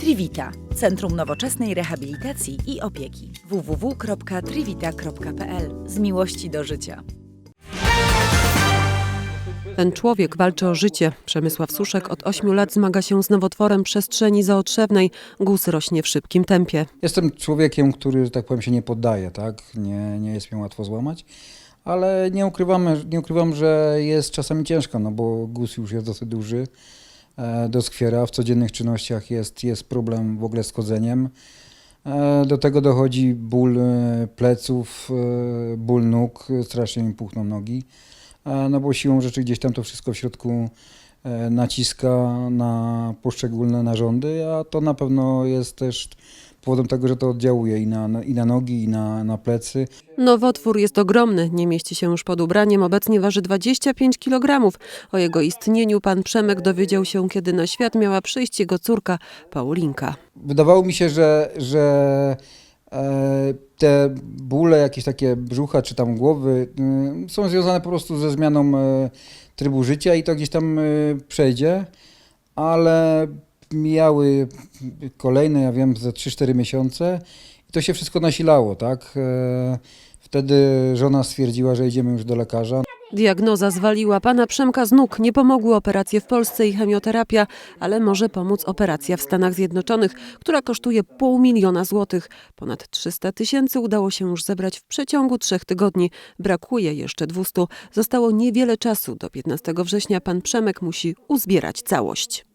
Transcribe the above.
Trivita Centrum Nowoczesnej Rehabilitacji i Opieki www.trivita.pl Z miłości do życia. Ten człowiek walczy o życie. Przemysław Suszek od 8 lat zmaga się z nowotworem przestrzeni zaotrzewnej. Guz rośnie w szybkim tempie. Jestem człowiekiem, który, że tak powiem, się nie poddaje, tak? Nie, nie jest mi łatwo złamać, ale nie, ukrywamy, nie ukrywam, że jest czasami ciężko, no bo guz już jest dosyć duży, doskwiera, w codziennych czynnościach jest, jest problem w ogóle z chodzeniem. E, Do tego dochodzi ból e, pleców, e, ból nóg, strasznie mi puchną nogi, e, no bo siłą rzeczy gdzieś tam to wszystko w środku e, naciska na poszczególne narządy, a to na pewno jest też powodem tego, że to oddziałuje i na, i na nogi, i na, na plecy. Nowotwór jest ogromny, nie mieści się już pod ubraniem, obecnie waży 25 kg. O jego istnieniu pan Przemek dowiedział się, kiedy na świat miała przyjść jego córka Paulinka. Wydawało mi się, że, że e, te bóle, jakieś takie brzucha czy tam głowy y, są związane po prostu ze zmianą e, trybu życia i to gdzieś tam e, przejdzie, ale mijały kolejne, ja wiem, ze 3-4 miesiące i to się wszystko nasilało, tak? E, Wtedy żona stwierdziła, że idziemy już do lekarza. Diagnoza zwaliła pana Przemka z nóg. Nie pomogły operacje w Polsce i chemioterapia, ale może pomóc operacja w Stanach Zjednoczonych, która kosztuje pół miliona złotych. Ponad 300 tysięcy udało się już zebrać w przeciągu trzech tygodni. Brakuje jeszcze 200. Zostało niewiele czasu. Do 15 września pan Przemek musi uzbierać całość.